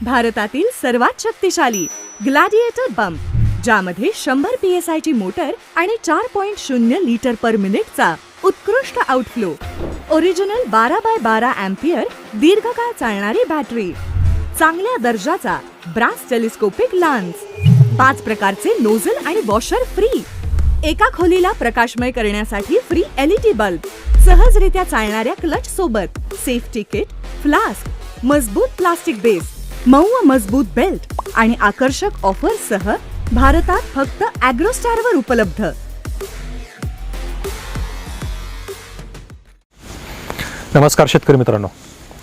भारतातील सर्वात शक्तिशाली ग्लॅडिएटर बंप ज्यामध्ये शंभर पी एस आय ची मोटर आणि चार पॉइंट शून्य लिटर पर मिनिटचा उत्कृष्ट आउटफ्लो ओरिजिनल बारा बाय बारा अँपियर दीर्घकाळ चालणारी बॅटरी चांगल्या दर्जाचा ब्रास टेलिस्कोपिक लान्स पाच प्रकारचे नोझल आणि वॉशर फ्री एका खोलीला प्रकाशमय करण्यासाठी फ्री एलईडी बल्ब सहजरित्या चालणाऱ्या क्लच सोबत सेफ्टी किट फ्लास्क मजबूत प्लास्टिक बेस मऊ व मजबूत बेल्ट आणि आकर्षक ऑफर्ससह भारतात फक्त ॲग्रोस्टारवर उपलब्ध. नमस्कार शेतकरी मित्रांनो.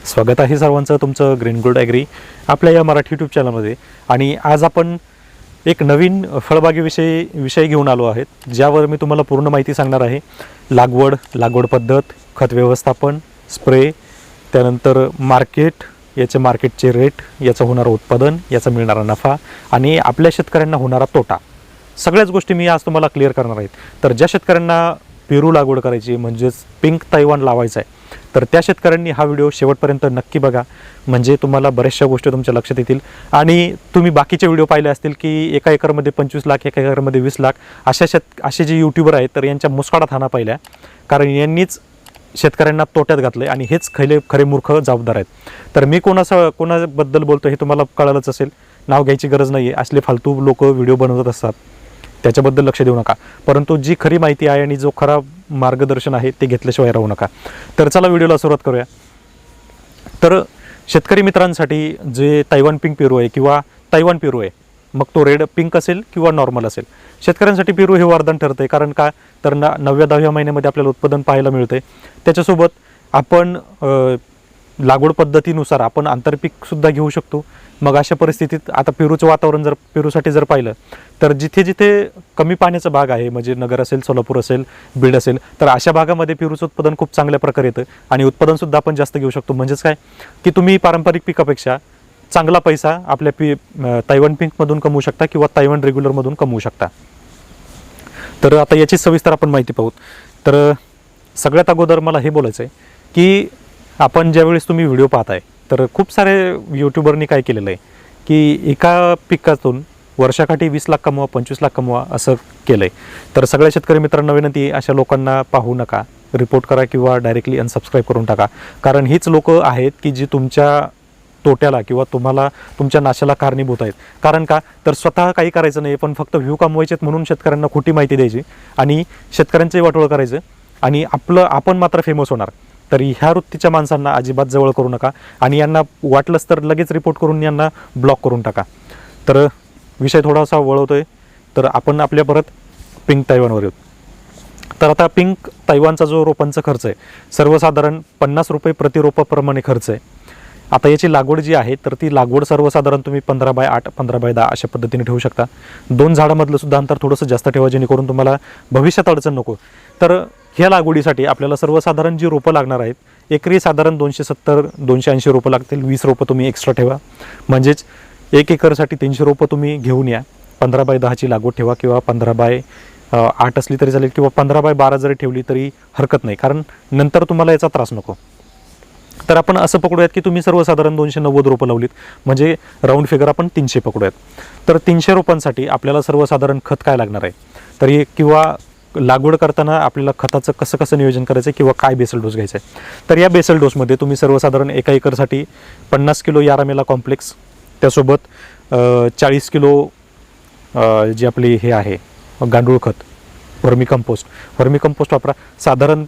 स्वागत आहे सर्वांचं तुमचं ग्रीन गोल्ड ॲग्री आपल्या या मराठी यूट्यूब चॅनलमध्ये आणि आज आपण एक नवीन फळबागेविषयी विषय घेऊन आलो आहेत ज्यावर मी तुम्हाला पूर्ण माहिती सांगणार आहे. लागवड लागवड पद्धत खत व्यवस्थापन स्प्रे त्यानंतर मार्केट याचे मार्केटचे रेट याचं होणारं उत्पादन याचा मिळणारा नफा आणि आपल्या शेतकऱ्यांना होणारा तोटा. सगळ्याच गोष्टी मी आज तुम्हाला क्लिअर करणार आहेत. तर ज्या शेतकऱ्यांना पेरू लागवड करायची म्हणजेच पिंक तैवान लावायचा आहे तर त्या शेतकऱ्यांनी हा व्हिडिओ शेवटपर्यंत नक्की बघा. म्हणजे तुम्हाला बऱ्याचशा गोष्टी तुमच्या लक्षात येतील. आणि तुम्ही बाकीचे व्हिडिओ पाहिले असतील की एका एकरमध्ये पंचवीस लाख एका एकरमध्ये वीस लाख अशा शेत असे जे यूट्यूबर आहेत तर यांच्या मुस्काडात हाना पाहिल्या. कारण यांनीच शेतकऱ्यांना तोट्यात घातलं आणि हेच खैले खरे मूर्ख जबाबदार आहेत. तर मी कोणाचा कोणाबद्दल बोलतो हे तुम्हाला कळालंच असेल. नाव घ्यायची गरज नाही आहे असले फालतू लोक व्हिडिओ बनवत असतात. त्याच्याबद्दल लक्ष देऊ नका. परंतु जी खरी माहिती आहे आणि जो खरा मार्गदर्शन आहे ते घेतल्याशिवाय राहू नका. तर चला व्हिडिओला सुरुवात करूया. तर शेतकरी मित्रांसाठी जे तैवान पिंक पेरू आहे किंवा तैवान पेरू आहे मग तो रेड पिंक असेल किंवा नॉर्मल असेल. शेतकऱ्यांसाठी पेरू हे वरदान ठरतं आहे कारण काय? तर ना नवव्या दहाव्या महिन्यामध्ये आपल्याला उत्पादन पाहायला मिळते त्याच्यासोबत आपण लागवड पद्धतीनुसार आपण आंतरपीकसुद्धा घेऊ शकतो. मग अशा परिस्थितीत आता पेरूचं वातावरण जर पेरूसाठी जर पाहिलं तर जिथे जिथे कमी पाण्याचा भाग आहे म्हणजे नगर असेल सोलापूर असेल बीड असेल तर अशा भागामध्ये पेरूचं उत्पादन खूप चांगल्या प्रकारे येतं आणि उत्पादनसुद्धा आपण जास्त घेऊ शकतो. म्हणजेच काय? की तुम्ही पारंपरिक पिकापेक्षा चांगला पैसा आपल्या पी अं, तैवान पिंकमधून कमवू शकता किंवा तैवान रेग्युलरमधून कमवू शकता. तर आता याची सविस्तर आपण माहिती पाहू. तर सगळ्यात अगोदर मला हे बोलायचं आहे की आपण ज्यावेळेस तुम्ही व्हिडिओ पाहताय तर खूप सारे यूट्यूबरनी काय केलेलं आहे की एका पिकातून वर्षाकाठी वीस लाख कमवा पंचवीस लाख कमवा असं केलं आहे तर सगळ्या शेतकरी मित्रांना विनंती अशा लोकांना पाहू नका रिपोर्ट करा किंवा डायरेक्टली अनसबस्क्राईब करून टाका. कारण हीच लोक आहेत की जी तुमच्या तोट्याला किंवा तुम्हाला तुमच्या नाशाला कारणीभूत आहेत. कारण का? तर स्वतः काही करायचं नाही पण फक्त व्ह्यू कमवायचेत म्हणून शेतकऱ्यांना खोटी माहिती द्यायची आणि शेतकऱ्यांचंही वाटोळं करायचं आणि आपलं आपण मात्र फेमस होणार. तर ह्या वृत्तीच्या माणसांना अजिबात जवळ करू नका आणि यांना वाटलंच तर लगेच रिपोर्ट करून यांना ब्लॉक करून टाका. तर विषय थोडासा वळवतोय. तर आपण आपल्या परत पिंक तैवानवर येऊ. तर आता पिंक तैवानचा जो रोपांचा खर्च आहे सर्वसाधारण पन्नास रुपये प्रति रोपाप्रमाणे खर्च आहे. आता याची लागवड जी आहे तर ती लागवड सर्वसाधारण तुम्ही पंधरा बाय आठ पंधरा बाय दहा अशा पद्धतीने ठेवू शकता. दोन झाडामधलं सुद्धा अंतर थोडंसं जास्त ठेवा जेणेकरून तुम्हाला भविष्यात अडचण नको. तर ह्या लागवडीसाठी आपल्याला सर्वसाधारण जी रोपं लागणार आहेत एकरी साधारण दोनशे सत्तर दोनशे ऐंशी रोपं लागतील. वीस रोपं तुम्ही एक्स्ट्रा ठेवा. म्हणजेच एक एकरसाठी तीनशे रोपं तुम्ही घेऊन या. पंधरा बाय दहाची लागवड ठेवा किंवा पंधरा बाय आठ असली तरी चालेल किंवा पंधरा बाय बारा जरी ठेवली तरी हरकत नाही. कारण नंतर तुम्हाला याचा त्रास नको. तर आपण असं पकडूयात की तुम्ही सर्वसाधारण दोनशे नव्वद रोपं लावलीत. म्हणजे राऊंड फिगर आपण तीनशे पकडूयात. तर तीनशे रोपांसाठी आपल्याला सर्वसाधारण खत काय लागणार आहे? तर हे किंवा लागवड करताना आपल्याला खताचं कसं कसं नियोजन करायचं किंवा काय बेसल डोस घ्यायचा आहे तर या बेसल डोसमध्ये तुम्ही सर्वसाधारण एका एकरसाठी पन्नास किलो यारामेला कॉम्प्लेक्स त्यासोबत चाळीस किलो जी आपली हे आहे गांडूळ खत वर्मी कंपोस्ट वर्मी कंपोस्ट वापरा. साधारण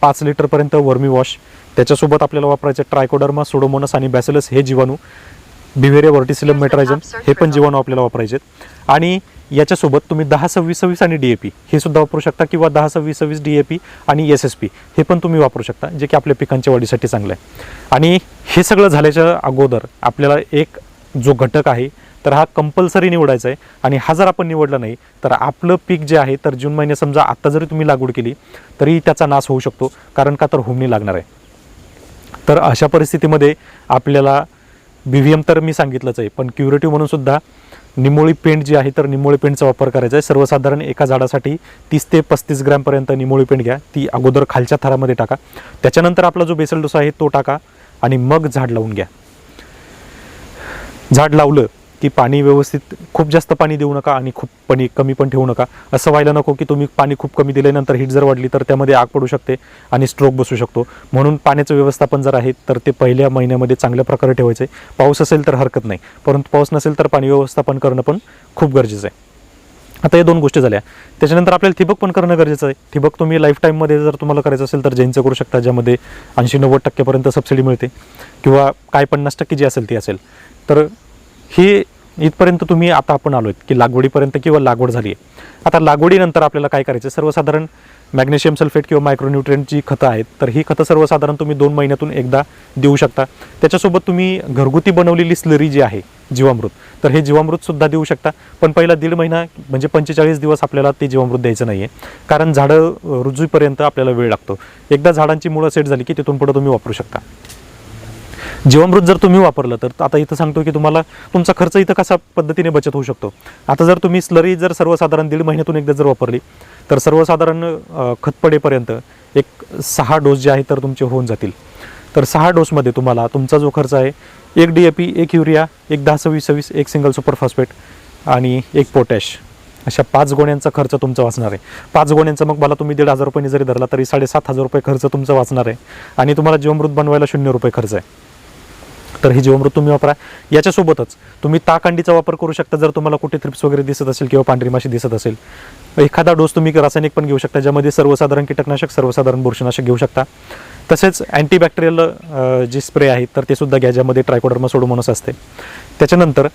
पाच लिटरपर्यंत वर्मी वॉश त्याच्यासोबत आपल्याला वापरायचं ट्रायकोडर्मा सोडोमोनस आणि बॅसिलस हे जीवाणू. बिव्हेरिया व्हर्टिसिलम मेट्रायझम हे पण जीवाणू आपल्याला वापरायचे आणि याच्यासोबत तुम्ही दहा सव्वीस सव्वीस आणि डी ए पी हे सुद्धा वापरू शकता किंवा दहा सव्वीस सव्वीस डी ए पी आणि एस एस पी हे पण तुम्ही वापरू शकता जे की आपल्या पिकांच्या वाढीसाठी चांगलं आहे. आणि हे सगळं झाल्याच्या अगोदर आपल्याला एक जो घटक आहे तर हा कंपल्सरी निवडायचा आहे. आणि हा जर आपण निवडला नाही तर आपलं पीक जे आहे तर जून महिन्यात समजा आत्ता जरी तुम्ही लागवड केली तरी त्याचा नाश होऊ शकतो कारण का तर हुमणी लागणार आहे. तर अशा परिस्थितीमध्ये आपल्याला बी व्ही एम तर मी सांगितलंच आहे पण क्युरेटिव्ह म्हणूनसुद्धा निमोळी पेंट जी आहे तर निमोळी पेंटचा वापर करायचा आहे. सर्वसाधारण एका झाडासाठी तीस ते पस्तीस ग्रॅमपर्यंत निमोळी पेंट घ्या. ती अगोदर खालच्या थरामध्ये टाका. त्याच्यानंतर आपला जो बेसल डोसा आहे तो टाका आणि मग झाड लावून घ्या. झाड लावलं की पाणी व्यवस्थित खूप जास्त पाणी देऊ नका आणि खूप पाणी कमी पण ठेवू नका. असं व्हायला नको की तुम्ही पाणी खूप कमी दिल्यानंतर हीट जर वाढली तर त्यामध्ये आग पडू शकते आणि स्ट्रोक बसू शकतो. म्हणून पाण्याचं व्यवस्थापन जर आहे तर ते पहिल्या महिन्यामध्ये चांगल्या प्रकारे ठेवायचं. आहे पाऊस असेल तर हरकत नाही. परंतु पाऊस नसेल तर पाणी व्यवस्थापन करणं पण खूप गरजेचं आहे. आता या दोन गोष्टी झाल्या. त्याच्यानंतर आपल्याला ठिबक पण करणं गरजेचं आहे. ठिबक तुम्ही लाईफ टाईममध्ये जर तुम्हाला करायचं असेल तर जैनचं करू शकता ज्यामध्ये ऐंशी नव्वद टक्क्यापर्यंत सबसिडी मिळते. किंवा काय पन्नास टक्के जी असेल ती असेल. तर ही इथपर्यंत तुम्ही आता आपण आलो आहेत की लागवडीपर्यंत किंवा लागवड झाली आहे आता लागवडीनंतर आपल्याला काय करायचं सर्वसाधारण मॅग्नेशियम सल्फेट किंवा मायक्रोन्युट्रियंट जी खतं आहेत तर ही खतं सर्वसाधारण तुम्ही दोन महिन्यातून एकदा देऊ शकता. त्याच्यासोबत तुम्ही घरगुती बनवलेली स्लरी जी आहे जीवामृत तर हे जीवामृतसुद्धा देऊ शकता. पण पहिला दीड महिना म्हणजे पंचेचाळीस दिवस आपल्याला ते जीवामृत द्यायचं नाही आहे कारण झाडं रुजूपर्यंत आपल्याला वेळ लागतो. एकदा झाडांची मुळं सेट झाली की तिथून पुढं तुम्ही वापरू शकता. जीवामृत जर तुम्ही वापरलं तर आता इथं सांगतो की तुम्हाला तुमचा खर्च इथं कशा पद्धतीने बचत होऊ शकतो? आता जर तुम्ही स्लरी जर सर्वसाधारण दीड महिन्यातून एकदा जर वापरली तर सर्वसाधारण खतपडेपर्यंत एक सहा डोस जे आहे तर तुमचे होऊन जातील. तर सहा डोसमध्ये तुम्हाला तुमचा जो खर्च आहे एक डी ए पी एक युरिया एक दहा सव्वीस सव्वीस एक सिंगल सुपर फॉस्फेट आणि एक पोटॅश. अशा पाच गोण्यांचा खर्च तुमचा वाचणार आहे. पाच गोण्यांचा मग मला तुम्ही दीड हजार रुपयांनी जरी धरला तरी साडेसात हजार रुपये खर्च तुमचा वाचणार आहे. आणि तुम्हाला जीवमृत बनवायला शून्य रुपये खर्च आहे. तर हे जीवामृत तुम्ही वापरा. याच्यासोबतच तुम्ही ताकांडीचा वापर करू शकता जर तुम्हाला कुठे थ्रिप्स वगैरे दिसत असेल किंवा पांढरी माशी दिसत असेल. एखादा डोस तुम्ही रासायनिक पण घेऊ शकता ज्यामध्ये सर्वसाधारण कीटकनाशक सर्वसाधारण बुरशीनाशक घेऊ शकता. तसेच अँटीबॅक्टेरियल जे स्प्रे आहेत तर ते सुद्धा घ्या ज्यामध्ये ट्रायकोडर्मा सोडोमोनस असते. त्याच्यानंतर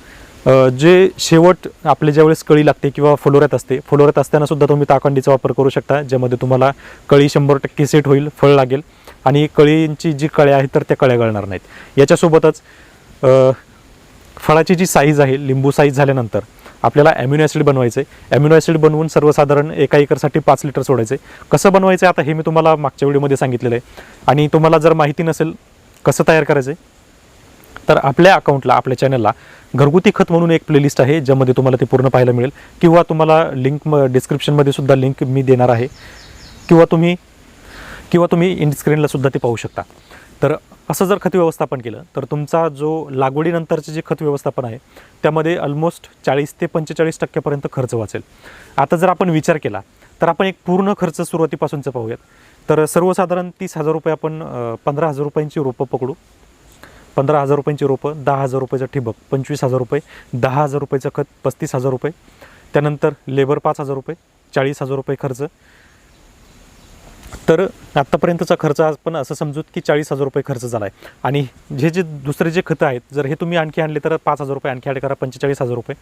जे शेवट आपले ज्यावेळेस कळी लागते किंवा फ्लोऱ्यात असते फ्लोऱ्यात असताना सुद्धा तुम्ही ताकंडीचा वापर करू शकता ज्यामध्ये तुम्हाला कळी शंभर टक्के सेट होईल फळ लागेल. आणि कळींची जी कळ्या आहेत तर त्या कळ्या गळणार नाहीत. याच्यासोबतच फळाची जी साईज आहे लिंबू साईज झाल्यानंतर आपल्याला ॲम्युनो ॲसिड बनवायचं. आहे ॲम्युनो ॲसिड बनवून सर्वसाधारण एका एकरसाठी पाच लिटर सोडायचं. आहे कसं बनवायचं आहे आता हे मी तुम्हाला मागच्या व्हिडिओमध्ये सांगितलेलं आहे. आणि तुम्हाला जर माहिती नसेल कसं तयार करायचं? आहे तर आपल्या अकाउंटला आपल्या चॅनलला घरगुती खत म्हणून एक प्लेलिस्ट आहे ज्यामध्ये तुम्हाला ते पूर्ण पाहायला मिळेल. किंवा तुम्हाला लिंक म डिस्क्रिप्शनमध्ये सुद्धा लिंक मी देणार आहे. किंवा तुम्ही किंवा तुम्ही इन स्क्रीनला सुद्धा ते पाहू शकता. तर असं जर खत व्यवस्थापन केलं तर तुमचा जो लागवडीनंतरचे जे खत व्यवस्थापन आहे त्यामध्ये ऑलमोस्ट चाळीस ते पंचेचाळीस टक्क्यापर्यंत खर्च वाचेल. आता जर आपण विचार केला तर आपण एक पूर्ण खर्च सुरुवातीपासूनचं पाहूयात. तर सर्वसाधारण तीस हजार रुपये आपण पंधरा हजार रुपयांची रोपं पकडू. पंधरा हजार रुपयांची रोपं दहा हजार रुपयाचं ठिबक पंचवीस हजार रुपये दहा हजार रुपयाचं खत पस्तीस हजार रुपये. त्यानंतर लेबर पाच हजार रुपये चाळीस हजार रुपये खर्च. तर आत्तापर्यंतचा खर्च आपण असं समजूत की चाळीस हजार रुपये खर्च झाला आहे आणि जे जे दुसरे जे खतं आहेत जर हे तुम्ही आणखी आणले तर पाच हजार रुपये आणखी ॲड करा पंचेचाळीस हजार रुपये.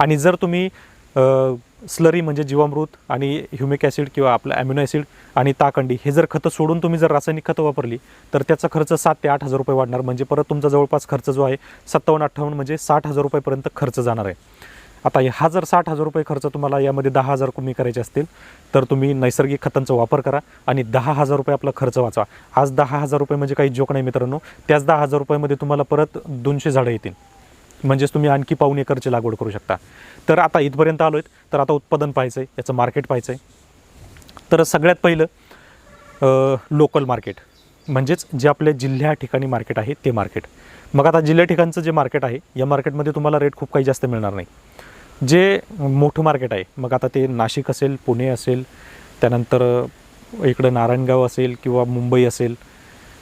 आणि जर तुम्ही स्लरी म्हणजे जीवामृत आणि ह्युमिक ॲसिड किंवा आपलं ॲम्युनो ॲसिड आणि ताकंडी हे जर खतं सोडून तुम्ही जर रासायनिक खतं वापरली तर त्याचा खर्च सात ते आठ हजार रुपये वाढणार. म्हणजे परत तुमचा जवळपास खर्च जो आहे सत्तावन्न अठ्ठावन्न म्हणजे साठ हजार रुपयेपर्यंत खर्च जाणार आहे. आता हा जर साठ हजार रुपये खर्च तुम्हाला यामध्ये दहा हजार कमी करायचे असतील तर तुम्ही नैसर्गिक खतांचा वापर करा आणि दहा हजार रुपये आपला खर्च वाचवा. आज दहा हजार रुपये म्हणजे काही जोक नाही मित्रांनो. त्याच दहा हजार रुपयामध्ये तुम्हाला परत दोनशे झाडं येतील. म्हणजेच तुम्ही आणखी पाऊन एकरची लागवड करू शकता. तर आता इथपर्यंत आलो आहेत तर आता उत्पादन पाहायचं आहे याचं मार्केट पाहायचं आहे तर सगळ्यात पहिलं लोकल मार्केट म्हणजेच जे आपल्या जिल्ह्या ठिकाणी मार्केट आहे ते मार्केट मग आता जिल्ह्या ठिकाणचं जे मार्केट आहे या मार्केटमध्ये तुम्हाला रेट खूप काही जास्त मिळणार नाही. जे मोठं मार्केट आहे मग आता ते नाशिक असेल पुणे असेल त्यानंतर इकडं नारायणगाव असेल किंवा मुंबई असेल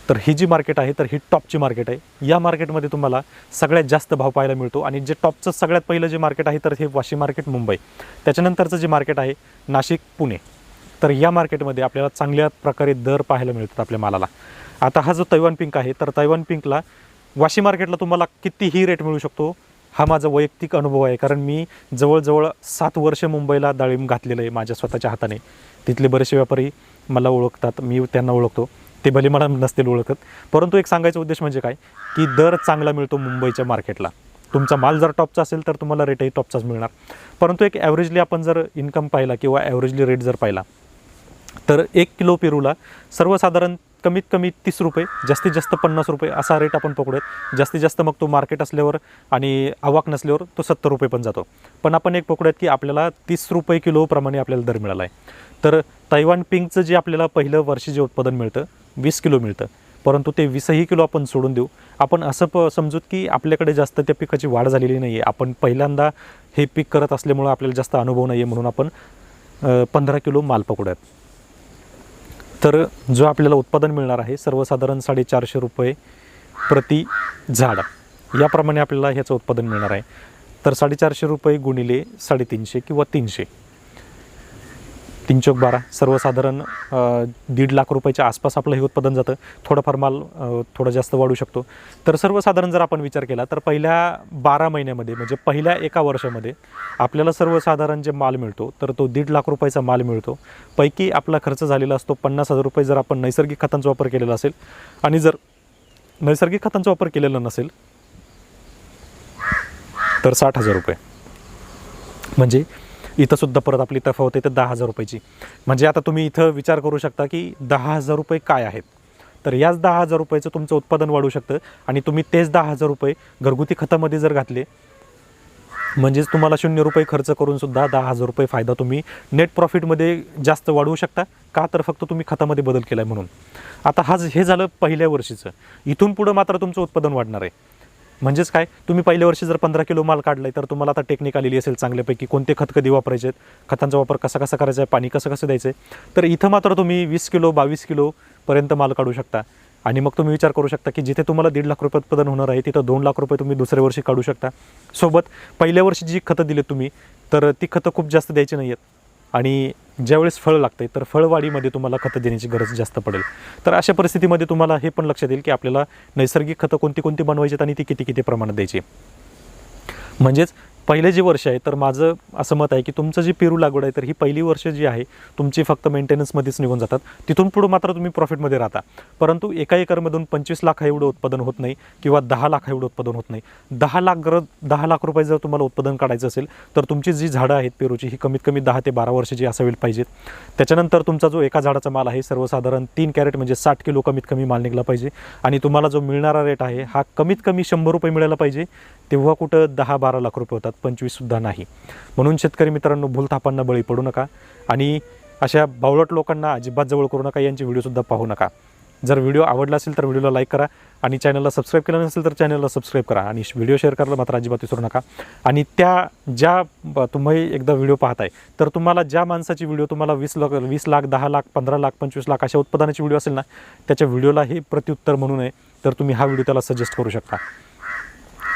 तर ही जी मार्केट आहे तर ही टॉपची मार्केट आहे. या मार्केटमध्ये तुम्हाला सगळ्यात जास्त भाव पाहायला मिळतो आणि जे टॉपचं सगळ्यात पहिलं जे मार्केट आहे तर हे वाशी मार्केट मुंबई. त्याच्यानंतरचं जे मार्केट आहे नाशिक पुणे. तर या मार्केटमध्ये आपल्याला चांगल्या प्रकारे दर पाहायला मिळतात आपल्या मालाला. आता हा जो तैवान पिंक आहे तर तैवान पिंकला वाशी मार्केटला तुम्हाला कितीही रेट मिळू शकतो हा माझा वैयक्तिक अनुभव आहे कारण मी जवळजवळ सात वर्ष मुंबईला डाळिंब घातलेलं आहे माझ्या स्वतःच्या हाताने. तिथले बरेचसे व्यापारी मला ओळखतात मी त्यांना ओळखतो. ते भले मला नसतील ओळखत परंतु एक सांगायचा उद्देश म्हणजे काय? की दर चांगला मिळतो मुंबईच्या मार्केटला. तुमचा माल जर टॉपचा असेल तर तुम्हाला रेटही टॉपचाच मिळणार. परंतु एक ॲव्हरेजली आपण जर इन्कम पाहिला किंवा ॲव्हरेजली रेट जर पाहिला तर एक किलो पेरूला सर्वसाधारण कमीत कमी तीस रुपये जास्तीत जास्त पन्नास रुपये असा रेट आपण पकडूयात. जास्तीत जास्त मग तो मार्केट असल्यावर आणि आवाक नसल्यावर तो सत्तर रुपये पण जातो. पण आपण एक पकडूयात की आपल्याला तीस रुपये किलोप्रमाणे आपल्याला दर मिळाला आहे तर तैवान पिंकचं जे आपल्याला पहिलं वर्षी जे उत्पादन मिळतं वीस किलो मिळतं. परंतु ते वीसही किलो आपण सोडून देऊ. आपण असं प समजूत की आपल्याकडे जास्त त्या पिकाची वाढ झालेली नाही आहे आपण पहिल्यांदा हे पीक करत असल्यामुळं आपल्याला जास्त अनुभव नाही आहे म्हणून आपण पंधरा किलो माल पकडूयात. तर जो आपल्याला उत्पादन मिळणार आहे सर्वसाधारण साडेचारशे रुपये प्रति झाड. याप्रमाणे आपल्याला ह्याचं उत्पादन मिळणार आहे. तर साडेचारशे रुपये गुणिले साडेतीनशे किंवा तीनशे. तीन चौक बारा. सर्वसाधारण दीड लाख रुपयाच्या आसपास आपलं हे उत्पादन जातं. थोडंफार माल थोडा थोडं जास्त वाढू शकतो. तर सर्वसाधारण जर आपण विचार केला तर पहिल्या बारा महिन्यामध्ये म्हणजे पहिल्या एका वर्षामध्ये आपल्याला सर्वसाधारण जे माल मिळतो तर तो दीड लाख रुपयाचा माल मिळतो. पैकी आपला खर्च झालेला असतो पन्नास हजार रुपये जर आपण नैसर्गिक खतांचा वापर केलेला असेल आणि जर नैसर्गिक खतांचा वापर केलेला नसेल तर साठ हजार रुपये. म्हणजे इथंसुद्धा परत आपली तफावत येते दहा हजार रुपयाची. म्हणजे आता तुम्ही इथं विचार करू शकता की दहा हजार रुपये काय आहेत? तर याच दहा हजार रुपयाचं तुमचं उत्पादन वाढू शकतं आणि तुम्ही तेच दहा हजार रुपये घरगुती खतामध्ये जर घातले म्हणजेच तुम्हाला शून्य रुपये खर्च करून सुद्धा दहा हजार रुपये फायदा तुम्ही नेट प्रॉफिटमध्ये जास्त वाढवू शकता का तर फक्त तुम्ही खतामध्ये बदल केला आहे म्हणून. आता हा हे झालं पहिल्या वर्षीचं. इथून पुढं मात्र तुमचं उत्पादन वाढणार आहे. म्हणजेच काय? तुम्ही पहिल्या वर्षी जर पंधरा किलो माल काढलाय तर तुम्हाला आता टेक्निक आलेली असेल चांगल्यापैकी. कोणते खत कधी वापरायचे आहेत खतांचा वापर कसा कसा करायचा आहे? पाणी कसं कसं द्यायचं आहे तर इथं मात्र तुम्ही वीस किलो बावीस किलोपर्यंत माल काढू शकता. आणि मग तुम्ही विचार करू शकता की जिथे तुम्हाला दीड लाख रुपये उत्पादन होणार आहे तिथं दोन लाख रुपये तुम्ही दुसऱ्या वर्षी काढू शकता. सोबत पहिल्या वर्षी जी खतं दिली तुम्ही तर ती खतं खूप जास्त द्यायची नाही आहेत आणि ज्यावेळेस फळ लागते तर फळवाढीमध्ये तुम्हाला खतं देण्याची गरज जास्त पडेल. तर अशा परिस्थितीमध्ये तुम्हाला हे पण लक्षात येईल की आपल्याला नैसर्गिक खतं कोणती कोणती बनवायची आहेत आणि ती किती किती प्रमाणात द्यायची म्हणजेच पहिले जे वर्ष आहे तर माझं असं मत आहे की तुमचं जे पेरू लागवड आहे तर ही पहिली वर्ष जी आहे तुमची फक्त मेंटेनन्समध्येच निघून जातात. तिथून पुढं मात्र तुम्ही प्रॉफिटमध्ये राहता. परंतु एका एकरमधून पंचवीस लाख एवढं उत्पादन होत नाही किंवा दहा लाख एवढं उत्पादन होत नाही. दहा लाख गरज दहा लाख रुपये जर तुम्हाला उत्पादन काढायचं असेल तर तुमची जी झाडं आहेत पेरूची ही कमीत कमी दहा ते बारा वर्षाची असावी पाहिजेत. त्याच्यानंतर तुमचा जो एका झाडाचा माल आहे सर्वसाधारण तीन कॅरेट म्हणजे साठ किलो कमीत कमी माल निघला पाहिजे. आणि तुम्हाला जो मिळणारा रेट आहे हा कमीत कमी शंभर रुपये मिळायला पाहिजे. तेव्हा कुठं दहा बारा लाख रुपये होतात पंचवीससुद्धा नाही. म्हणून शेतकरी मित्रांनो भूलथापांना बळी पडू नका आणि अशा बावळट लोकांना अजिबात जवळ करू नका यांचे व्हिडिओसुद्धा पाहू नका. जर व्हिडिओ आवडला असेल तर व्हिडिओला लाईक करा आणि चॅनलला सबस्क्राईब केलं नसेल तर चॅनलला सबस्क्राईब करा आणि व्हिडिओ शेअर करायला मात्र अजिबात विसरू नका. आणि त्या ज्या तुम्ही एकदा व्हिडिओ पाहताय तर तुम्हाला ज्या माणसाची व्हिडिओ तुम्हाला वीस लाख वीस लाख दहा लाख पंधरा लाख पंचवीस लाख अशा उत्पादनाची व्हिडिओ असेल ना त्याच्या व्हिडिओला हे प्रत्युत्तर म्हणून आहे तर तुम्ही हा व्हिडिओ त्याला सजेस्ट करू शकता.